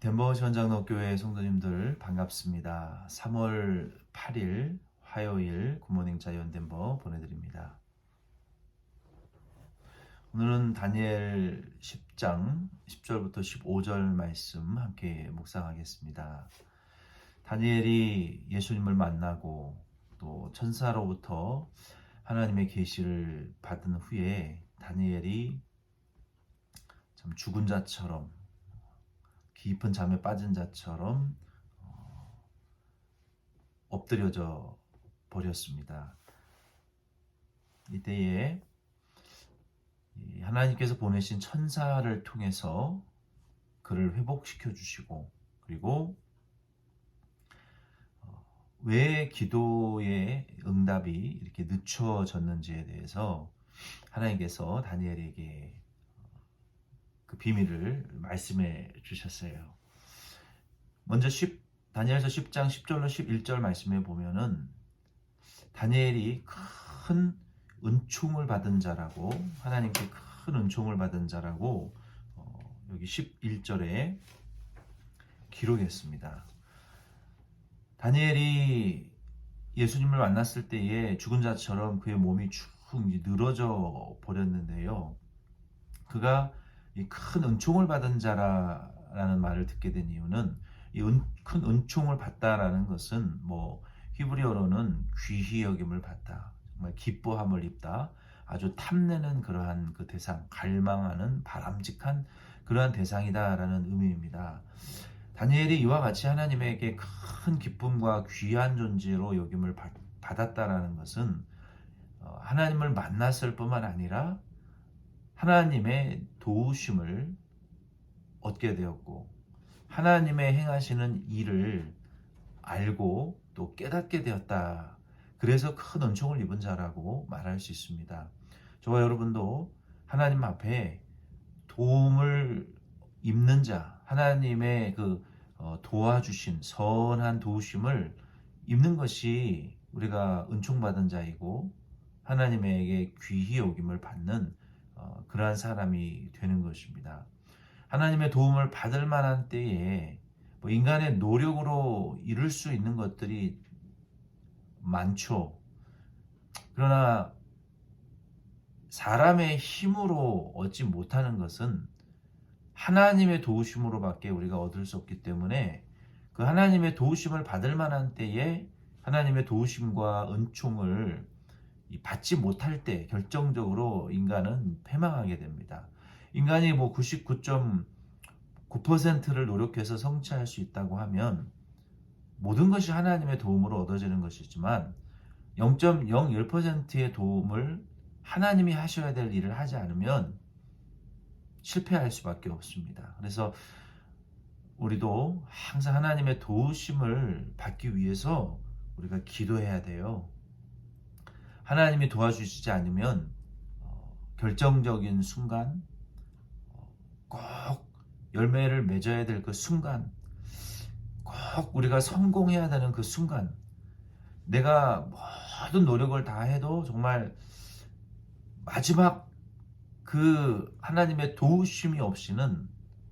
덴버 시원장로교회 성도님들 반갑습니다. 3월 8일 화요일 굿모닝 자이언 덴버 보내드립니다. 오늘은 다니엘 10장 10절부터 15절 말씀 함께 묵상하겠습니다. 다니엘이 예수님을 만나고 또 천사로부터 하나님의 계시를 받은 후에 다니엘이 참 죽은 자처럼 깊은 잠에 빠진 자처럼 어, 엎드려져 버렸습니다. 이때에 하나님께서 보내신 천사를 통해서 그를 회복시켜 주시고 그리고 어, 왜 기도의 응답이 이렇게 늦춰졌는지에 대해서 하나님께서 다니엘에게 그 비밀을 말씀해 주셨어요. 먼저 10, 다니엘서 10장 10절로 11절 말씀에 보면은 다니엘이 큰 은총을 받은 자라고 하나님께 큰 은총을 받은 자라고 어, 여기 11절에 기록했습니다. 다니엘이 예수님을 만났을 때에 죽은 자처럼 그의 몸이 축 늘어져 버렸는데요. 그가 큰 은총을 받은 자라는 말을 듣게 된 이유는 이 큰 은총을 받다라는 것은 뭐 히브리어로는 귀히 여김을 받다, 정말 기뻐함을 입다, 아주 탐내는 그러한 그 대상, 갈망하는 바람직한 그러한 대상이다라는 의미입니다. 다니엘이 이와 같이 하나님에게 큰 기쁨과 귀한 존재로 여김을 받았다라는 것은 어, 하나님을 만났을 뿐만 아니라 하나님의 도우심을 얻게 되었고 하나님의 행하시는 일을 알고 또 깨닫게 되었다. 그래서 큰 은총을 입은 자라고 말할 수 있습니다. 저와 여러분도 하나님 앞에 도움을 입는 자, 하나님의 그 어, 도와주신 선한 도우심을 입는 것이 우리가 은총받은 자이고 하나님에게 귀히 여김을 받는 어, 그러한 사람이 되는 것입니다. 하나님의 도움을 받을 만한 때에 뭐 인간의 노력으로 이룰 수 있는 것들이 많죠. 그러나 사람의 힘으로 얻지 못하는 것은 하나님의 도우심으로밖에 우리가 얻을 수 없기 때문에 그 하나님의 도우심을 받을 만한 때에 하나님의 도우심과 은총을 받지 못할 때 결정적으로 인간은 패망하게 됩니다. 인간이 뭐 99.9%를 노력해서 성취할 수 있다고 하면 모든 것이 하나님의 도움으로 얻어지는 것이지만 0.01%의 도움을 하나님이 하셔야 될 일을 하지 않으면 실패할 수밖에 없습니다. 그래서 우리도 항상 하나님의 도우심을 받기 위해서 우리가 기도해야 돼요. 하나님이 도와주시지 않으면 어, 결정적인 순간 어, 꼭 열매를 맺어야 될 그 순간 꼭 우리가 성공해야 되는 그 순간 내가 모든 노력을 다 해도 정말 마지막 그 하나님의 도우심이 없이는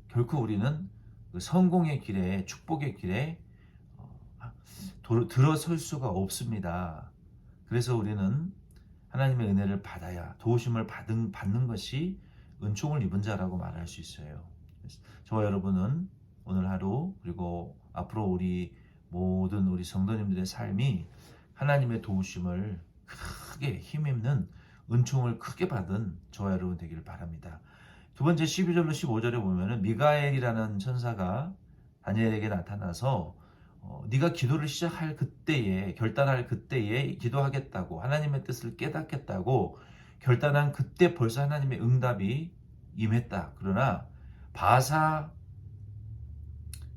결코 우리는 그 성공의 길에 축복의 길에 어, 들어설 수가 없습니다. 그래서 우리는 하나님의 은혜를 받아야 도우심을 받은, 받는 것이 은총을 입은 자라고 말할 수 있어요. 저와 여러분은 오늘 하루 그리고 앞으로 우리 모든 우리 성도님들의 삶이 하나님의 도우심을 크게 힘입는 은총을 크게 받은 저와 여러분 되기를 바랍니다. 두 번째 12절로 15절에 보면은 미가엘이라는 천사가 다니엘에게 나타나서 어, 네가 기도를 시작할 그때에 결단할 그때에 기도하겠다고 하나님의 뜻을 깨닫겠다고 결단한 그때 벌써 하나님의 응답이 임했다. 그러나 바사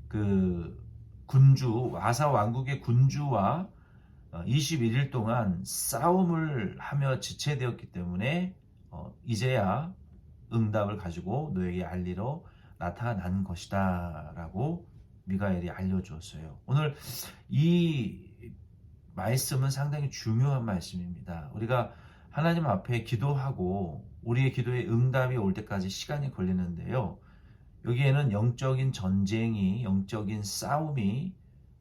그 군주 바사 왕국의 군주와 21일 어, 동안 싸움을 하며 지체되었기 때문에 어, 이제야 응답을 가지고 너에게 알리러 나타난 것이다 라고 미가엘이 알려주었어요. 오늘 이 말씀은 상당히 중요한 말씀입니다. 우리가 하나님 앞에 기도하고 우리의 기도에 응답이 올 때까지 시간이 걸리는데요. 여기에는 영적인 전쟁이 영적인 싸움이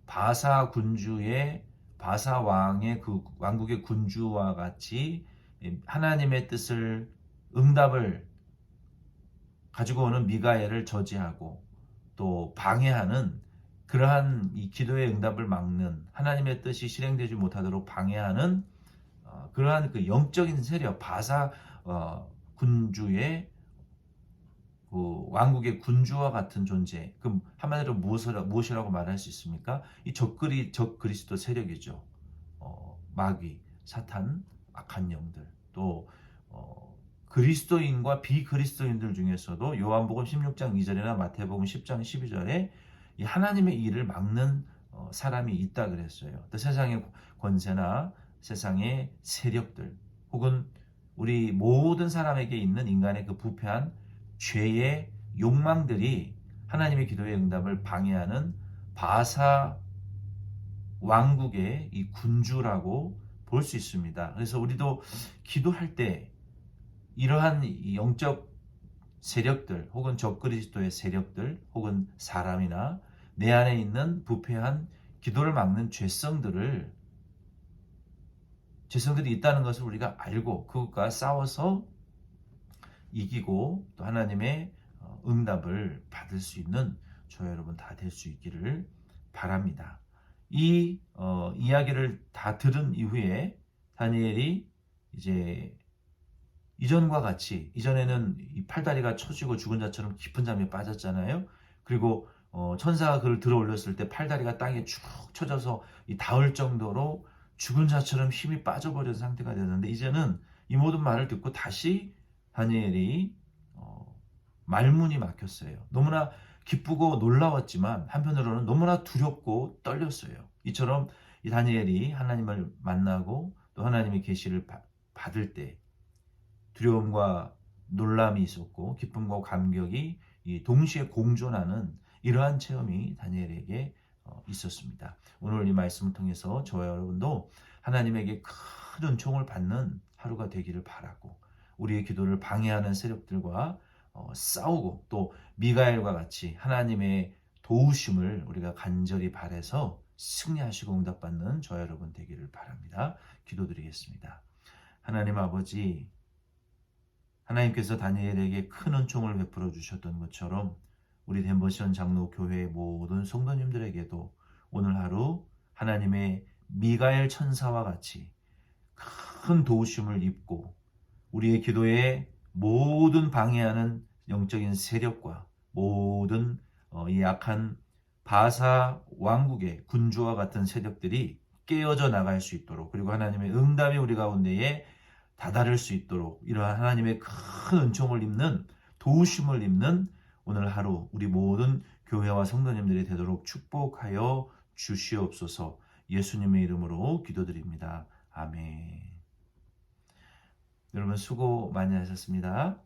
바사 군주의 바사 왕의 그 왕국의 군주와 같이 하나님의 뜻을 응답을 가지고 오는 미가엘을 저지하고 또 방해하는 그러한 이 기도의 응답을 막는 하나님의 뜻이 실행되지 못하도록 방해하는 어, 그러한 그 영적인 세력 바사 어, 군주의 그 왕국의 군주와 같은 존재. 그럼 한마디로 무엇이라, 무엇이라고 말할 수 있습니까? 이 적그리 적 그리스도 세력이죠. 어, 마귀, 사탄, 악한 영들, 또 어, 그리스도인과 비그리스도인들 중에서도 요한복음 16장 2절이나 마태복음 10장 12절에 이 하나님의 일을 막는 어, 사람이 있다 그랬어요. 또 세상의 권세나 세상의 세력들 혹은 우리 모든 사람에게 있는 인간의 그 부패한 죄의 욕망들이 하나님의 기도의 응답을 방해하는 바사 왕국의 이 군주라고 볼 수 있습니다. 그래서 우리도 기도할 때 이러한 영적 세력들 혹은 적그리스도의 세력들 혹은 사람이나 내 안에 있는 부패한 기도를 막는 죄성들을 죄성들이 있다는 것을 우리가 알고 그것과 싸워서 이기고 또 하나님의 어, 응답을 받을 수 있는 저 여러분 다 될 수 있기를 바랍니다. 이 어, 이야기를 다 들은 이후에 다니엘이 이제 이전과 같이 이전에는 이 팔다리가 쳐지고 죽은 자처럼 깊은 잠에 빠졌잖아요. 그리고 어, 천사가 그를 들어 올렸을 때 팔다리가 땅에 쭉 쳐져서 이 닿을 정도로 죽은 자처럼 힘이 빠져버린 상태가 되는데 이제는 이 모든 말을 듣고 다시 다니엘이 어, 말문이 막혔어요. 너무나 기쁘고 놀라웠지만 한편으로는 너무나 두렵고 떨렸어요. 이처럼 이 다니엘이 하나님을 만나고 또 하나님의 계시를 받을 때 두려움과 놀람이 있었고 기쁨과 감격이 동시에 공존하는 이러한 체험이 다니엘에게 어, 있었습니다. 오늘 이 말씀을 통해서 저와 여러분도 하나님에게 큰 은총을 받는 하루가 되기를 바라고 우리의 기도를 방해하는 세력들과 어, 싸우고 또 미가엘과 같이 하나님의 도우심을 우리가 간절히 바래서 승리하시고 응답받는 저 여러분 되기를 바랍니다. 기도드리겠습니다. 하나님 아버지 하나님께서 다니엘에게 큰 은총을 베풀어 주셨던 것처럼 우리 덴버시온 장로 교회의 모든 성도님들에게도 오늘 하루 하나님의 미가엘 천사와 같이 큰 도우심을 입고 우리의 기도에 모든 방해하는 영적인 세력과 모든 어, 이 약한 바사 왕국의 군주와 같은 세력들이 깨어져 나갈 수 있도록 그리고 하나님의 응답이 우리 가운데에 다다를 수 있도록 이러한 하나님의 큰 은총을 입는 도우심을 입는 오늘 하루 우리 모든 교회와 성도님들이 되도록 축복하여 주시옵소서 예수님의 이름으로 기도드립니다. 아멘. 여러분 수고 많이 하셨습니다.